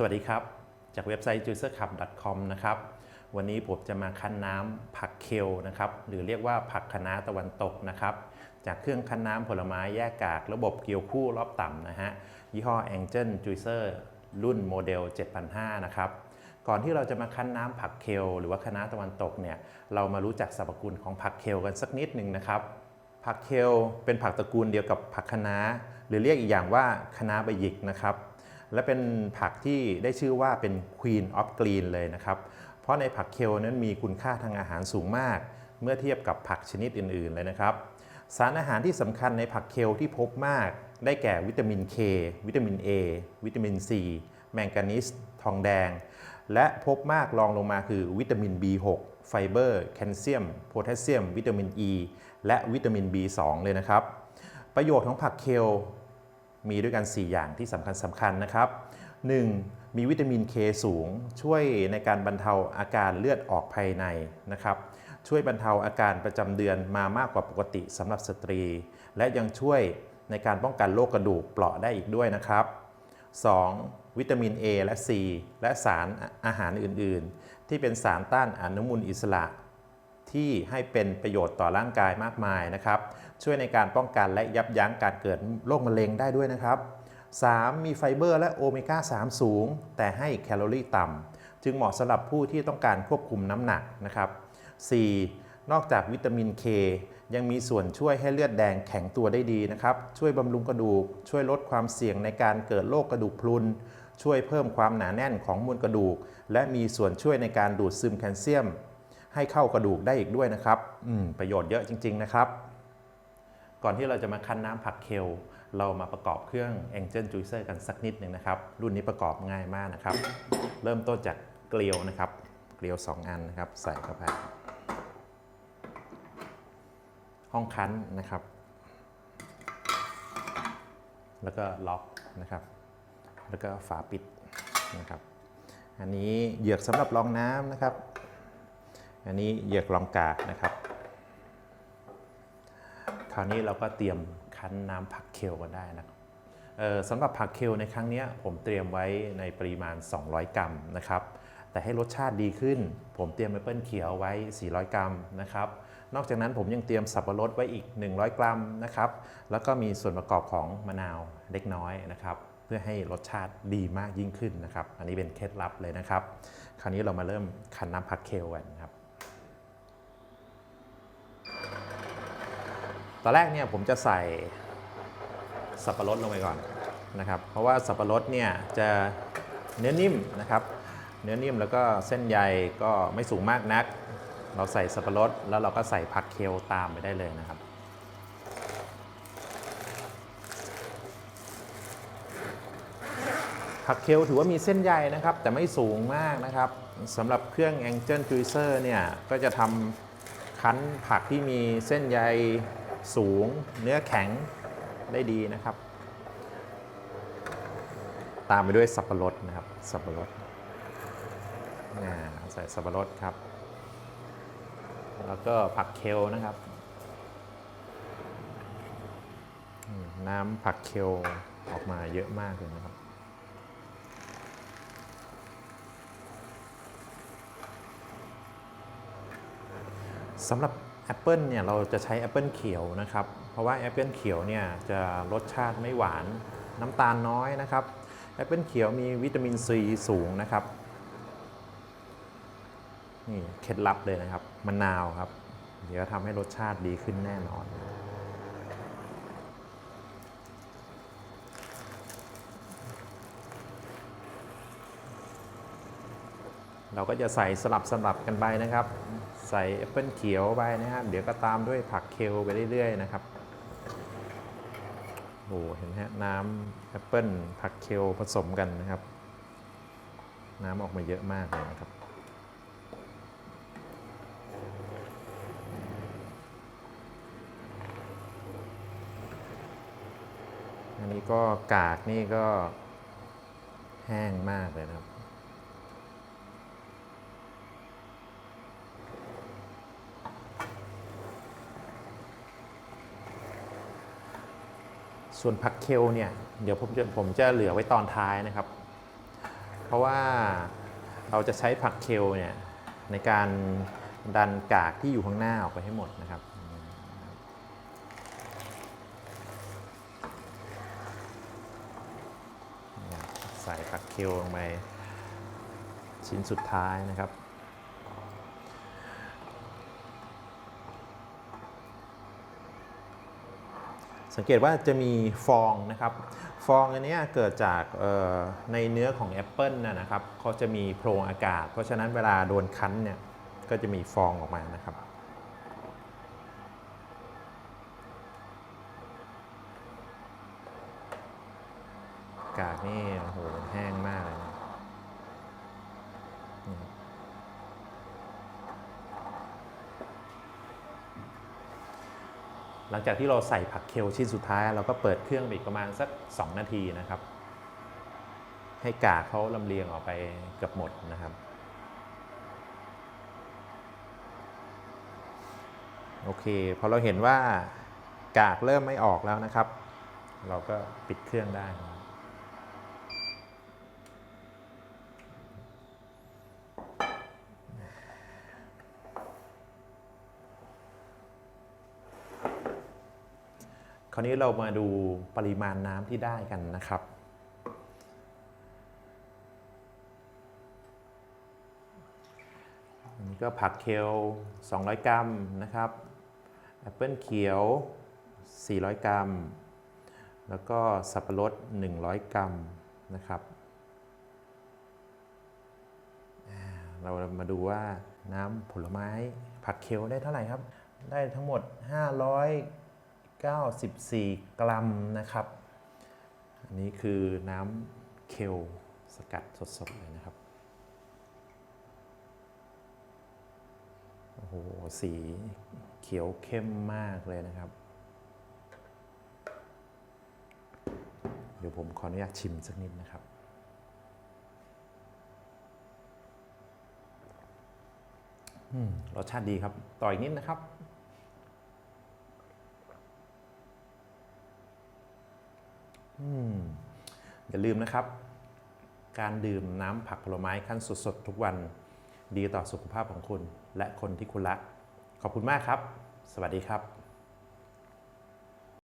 สวัสดีครับ จากเว็บไซต์ juicerclub.com นะครับ วันนี้ผมจะมาคั้นน้ำผักเคลนะครับ หรือเรียกว่าผักคะน้าตะวันตกนะครับ จากเครื่องคั้นน้ำผลไม้แยกกาก ระบบเกลียวคู่รอบต่ำนะฮะ ยี่ห้อ Angel Juicer รุ่นโมเดล 7005 นะครับ ก่อนที่เราจะมาคั้นน้ำผักเคลหรือว่าคะน้าตะวันตกเนี่ย เรามารู้จักสรรพคุณของผักเคลกันสักนิดหนึ่งนะครับ ผักเคลเป็นผักตระกูลเดียวกับผักคะน้า หรือเรียกอีกอย่างว่าคะน้าใบหยิกนะครับ และเป็นผักที่ได้ชื่อว่าเป็น Queen of Green เลยนะครับ เพราะในผักเคลนั้นมีคุณค่าทางอาหารสูงมาก เมื่อเทียบกับผักชนิดอื่น ๆ เลยนะครับ สารอาหารที่สำคัญในผักเคลที่พบมาก ได้แก่วิตามิน K วิตามิน A วิตามิน C แมงกานีสทองแดง และพบมากรองลงมาคือวิตามิน B6 ไฟเบอร์ แคลเซียม โพแทสเซียม วิตามิน E และวิตามิน B2 เลยนะครับ ประโยชน์ของผักเคล มีด้วยกัน 4 อย่างที่สำคัญสำคัญนะครับ 1. มีวิตามิน K สูง ช่วยในการบรรเทาอาการเลือดออกภายในนะครับ ช่วยบรรเทาอาการประจำเดือนมามากกว่าปกติสำหรับสตรี และยังช่วยในการป้องกันโรคกระดูกเปราะได้อีกด้วยนะครับ 2. วิตามิน A และ C และสารอาหารอื่น ๆ ที่เป็นสารต้านอนุมูลอิสระ ที่ให้เป็นประโยชน์ต่อร่างกายมากมายนะครับ ช่วยในการป้องกันและยับยั้งการเกิดโรคมะเร็งได้ด้วยนะครับ 3. มีไฟเบอร์และโอเมก้า 3 สูง แต่ให้แคลอรี่ต่ำจึงเหมาะสำหรับผู้ที่ต้องการควบคุมน้ำหนักนะครับ 4. นอกจากวิตามิน K ยังมีส่วนช่วยให้เลือดแดงแข็งตัวได้ดีนะครับ ช่วยบำรุงกระดูก ช่วยลดความเสี่ยงในการเกิดโรคกระดูกพรุน ช่วยเพิ่มความหนาแน่นของมวลกระดูก และมีส่วนช่วยในการดูดซึมแคลเซียม ให้เข้ากระดูกได้อีกด้วยนะครับประโยชน์เยอะจริง ๆ นะครับ ก่อนที่เราจะมาคั้นน้ำผักเคลเรามาประกอบเครื่อง Angel Juicer กันสักนิดหนึ่งนะครับ รุ่นนี้ประกอบง่ายมากนะครับ เริ่มต้นจากเกลียวนะครับ เกลียว 2 อันนะครับ ใส่เข้าไป ห้องคั้นนะครับ แล้วก็ล็อกนะครับ แล้วก็ฝาปิดนะครับ อันนี้เหยือกสำหรับรองน้ำนะครับ อันนี้เหยือกรองกานะครับ คราวนี้เราก็เตรียมคั้นน้ำผักเคลกันได้นะครับเออสำหรับผักเคลในครั้งนี้ผมเตรียมไว้ในปริมาณ 200 กรัมนะครับ แต่ให้รสชาติดีขึ้น ผมเตรียมแอปเปิลเขียวไว้ 400 กรัมนะครับ นอกจากนั้นผมยังเตรียมสับปะรดไว้อีก 100 กรัมนะครับ แล้วก็มีส่วนประกอบของมะนาวเล็กน้อยนะครับ เพื่อให้รสชาติดีมากยิ่งขึ้นนะครับ อันนี้เป็นเคล็ดลับเลยนะครับ คราวนี้เรามาเริ่มคั้นน้ำผักเคลกันนะครับ อนแรกเนี่ยผมจะใส่สับปะรดลงไปก่อนนะครับ เพราะว่าสับปะรดเนี่ยจะเนื้อนิ่มนะครับ เนื้อนิ่มแล้วก็เส้นใยก็ไม่สูงมากนัก เราใส่สับปะรดแล้วเราก็ใส่ผักเคลตามไปได้เลยนะครับผักเคลถือว่ามีเส้นใยนะครับ แต่ไม่สูงมากนะครับสำหรับเครื่อง Angel Juicer เนี่ย ก็จะทำคั้นผักที่มีเส้นใย สูง เนื้อแข็งได้ดีนะครับ ตามไปด้วยสับปะรดนะครับ สับปะรดใส่สับปะรดครับ แล้วก็ผักเคลนะครับ น้ำผักเคลออกมาเยอะมากเลยนะครับสำหรับ แอปเปิลเนี่ยเราจะใช้แอปเปิลเขียวนะครับ เพราะว่าแอปเปิลเขียวเนี่ยจะรสชาติไม่หวานน้ำตาลน้อยนะครับแอปเปิลเขียวมีวิตามินซีสูงนะครับนี่เคล็ดลับเลยนะครับมะนาวครับ เดี๋ยวทำให้รสชาติดีขึ้นแน่นอน เราก็จะใส่สลับสลับกันไปนะครับ ใส่แอปเปิลเขียวไปนะครับ เดี๋ยวก็ตามด้วยผักเคลไปเรื่อยๆนะครับโอ้เห็นไหมฮะน้ำแอปเปิลผักเคลผสมกันนะครับ น้ำออกมาเยอะมากเลยนะครับอันนี้ก็กากนี่ก็แห้งมากเลยนะครับ ส่วนผักเคลเนี่ยเดี๋ยวผมจะผมจะเหลือไว้ตอนท้ายนะครับ เพราะว่าเราจะใช้ผักเคลเนี่ยในการดันกากที่อยู่ข้างหน้าออกไปให้หมดนะครับใส่ผักเคลลงไปชิ้นสุดท้ายนะครับ สังเกตว่าจะมีฟองนะครับ ฟองอันนี้เกิดจากในเนื้อของแอปเปิลนะนะครับเขาจะมีโพรงอากาศ เพราะฉะนั้นเวลาโดนคั้นเนี่ยก็จะมีฟองออกมานะครับกากนี่โอ้โหแห้งมากเลยนะนี่ หลังจากที่เราใส่ผักเคลชิ้นสุดท้าย เราก็เปิดเครื่องอีกประมาณสัก 2 นาทีนะครับ ให้กากเขาลำเลียงออกไปเกือบหมดนะครับ โอเคพอเราเห็นว่ากากเริ่มไม่ออกแล้วนะครับ เราก็ปิดเครื่องได้ รับคราวนี้เรามาดูปริมาณน้ำที่ได้กันนะครับนนี้ก็ผักเคล 200 กรัมนะครับแอปเปิลเขียว 400 กรัม แล้วก็สับปะรด 100 กรัมนะครับ เรามาดูว่าน้ำผลไม้ผักเคลได้เท่าไหร่ครับ ได้ทั้งหมด 94 กรัมนะครับ อันนี้คือน้ำเคลสกัดสดๆเลยนะครับ โอ้โห สีเขียวเข้มมากเลยนะครับ เดี๋ยวผมขออนุญาตชิมสักนิดนะครับรสชาติดีครับ ต่ออีกนิดนะครับ อืม อย่าลืมนะครับ การดื่มน้ำผักผลไม้ขั้นสดๆ ทุกวันดีต่อสุขภาพของคุณ และคนที่คุณรัก ขอบคุณมากครับ สวัสดีครับ